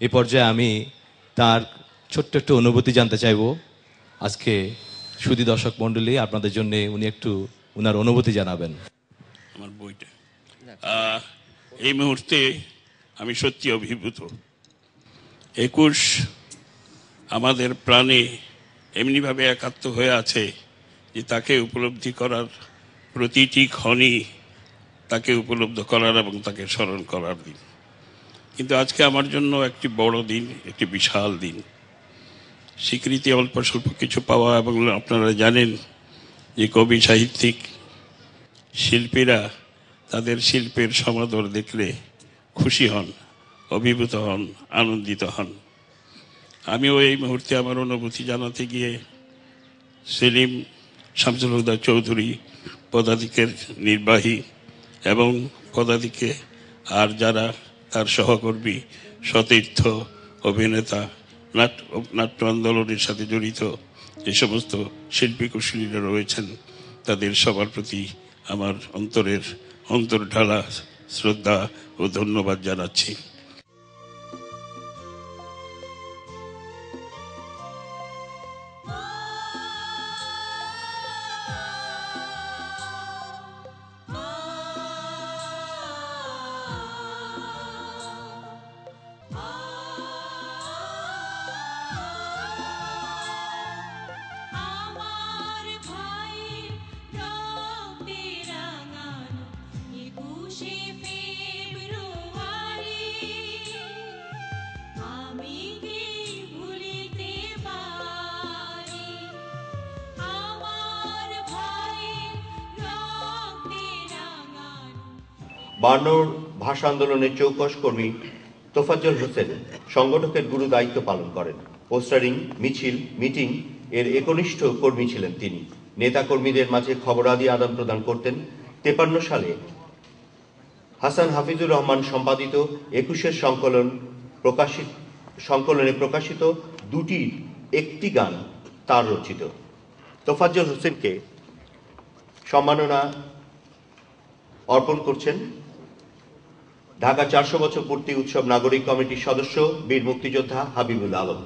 এই পর্যায়ে আমি তার ছোট্ট একটু অনুভূতি জানতে চাইব। আজকে সুদী দর্শক মণ্ডলী আপনাদের জন্য উনি একটু উনার অনুভূতি জানাবেন। আমার বইটা। এই মুহূর্তে আমি সত্যি অভিভূত। একুশ আমাদের প্রাণে এমনিভাবে একাত্ম হয়ে আছে যে তাকে উপলব্ধি করার প্রতিটি ক্ষণই তাকে উপলব্ধ করার এবং তাকে স্মরণ করার দিন। কিন্তু আজকে আমার জন্য একটি বড় দিন, একটি বিশাল দিন। স্বীকৃতি অল্প স্বল্প কিছু পাওয়া এবং আপনারা জানেন যে কবি, সাহিত্যিক, শিল্পীরা তাদের শিল্পের সমাদর দেখলে খুশি হন, অভিভূত হন, আনন্দিত হন। আমিও এই মুহূর্তে আমার অনুভূতি জানাতে গিয়ে সেলিম শামসুল হুদা চৌধুরী পদাধিকের নির্বাহী এবং পদাধিকে আর যারা তার সহকর্মী, সতীর্থ, অভিনেতা নাট্য নাট্য আন্দোলনের সাথে জড়িত যে সমস্ত শিল্পী কুশলীরা রয়েছেন, তাদের সবার প্রতি আমার অন্তরের অন্তর ঢালা শ্রদ্ধা ও ধন্যবাদ জানাচ্ছি। বার্নোর ভাষা আন্দোলনের চৌকস কর্মী তোফাজ্জল হোসেন সংগঠকের গুরু দায়িত্ব পালন করেন। পোস্টারিং, মিছিল, মিটিং এর একনিষ্ঠ কর্মী ছিলেন তিনি। নেতা কর্মীদের মাঝে খবরাদি আদান প্রদান করতেন তেপান্ন সালে। হাসান হাফিজুর রহমান সম্পাদিত একুশের সংকলন প্রকাশিত, সংকলনে প্রকাশিত দুটি, একটি গান তার রচিত। তোফাজ্জল হোসেনকে সম্মাননা অর্পণ করছেন ঢাকা চারশো বছর পূর্তি উৎসব নাগরিক কমিটির সদস্য বীর মুক্তিযোদ্ধা হাবিবুল আলম।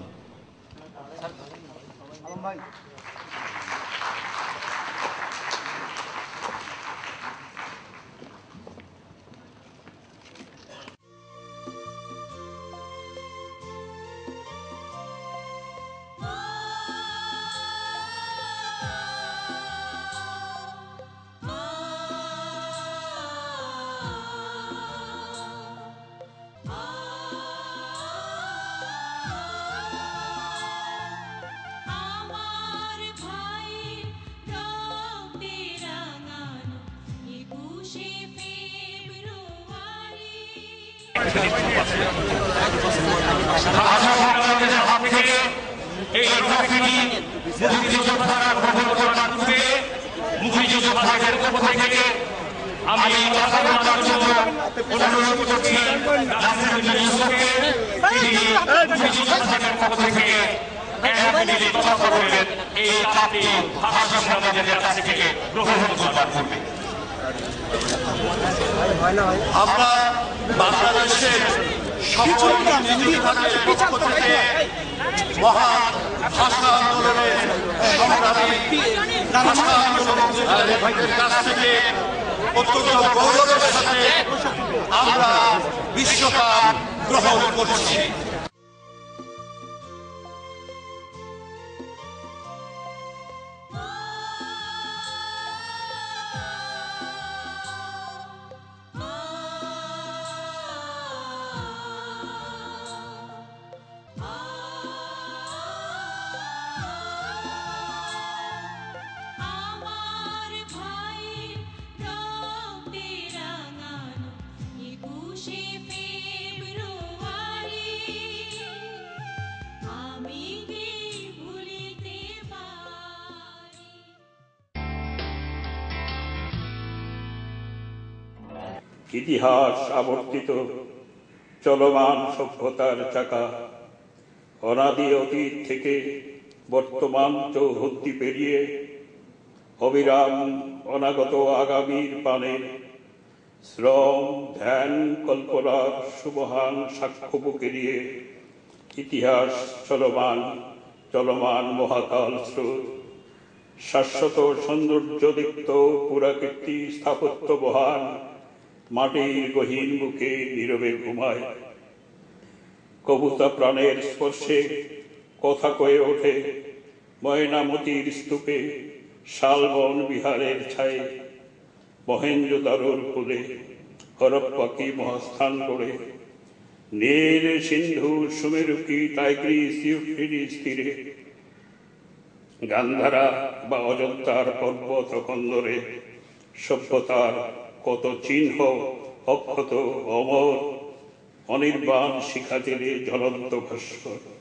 এই ট্রফিটি মুক্তিযোদ্ধারা গ্রহণ করার পূর্বে মুক্তিযোদ্ধাদের পক্ষ থেকে আমি কথা বলার জন্য অনুরোধ করছি রাজনীতি ইউসুফকে তিনি মুক্তিযোদ্ধাদের পক্ষ থেকে এই কাপটি ভাষা সমাজের কাছ থেকে গ্রহণ করবার পূর্বে আমরা বাংলাদেশের সকল পক্ষ থেকে ভাষা আন্দোলনের সংগ্রামী ভাষা আন্দোলনের থেকে অত্যন্ত গৌরবের সাথে আমরা বিশ্বকাপ গ্রহণ করছি। ইতিহাস আবর্তিত, চলমান সভ্যতার চাকা। অনাদি অতীত থেকে বর্তমান চৌহদ্দি পেরিয়ে অবিরাম অনাগত আগামীর পানে শ্রম, ধ্যান, কল্পনার সুমহান সাক্ষ্য বুকে নিয়ে ইতিহাস চলমান চলমান মহাকাল স্রোত। শাশ্বত সৌন্দর্যদীপ্ত পুরাকীর্তি স্থাপত্য বহান মাটির গহীন বুকে নীরবে ঘুমায়? কবুতা প্রাণের স্পর্শে কথা কয়ে ওঠে, ময়নামতির স্তূপে শালবন বিহারের ছায়ে। মহেন্দ্র দারুর কুলে হরপ্পাকি মহাস্থান করে? নীল সিন্ধু সুমেরুকি টাইগ্রিস ইউফ্রিডিস তীরে গান্ধারা বা অযোধ্যার পর্বত খন্দরে সভ্যতার কত চিহ্ন অক্ষত অমর অনির্বাণ শিখা তীরে জ্বলন্ত ভাস্কর।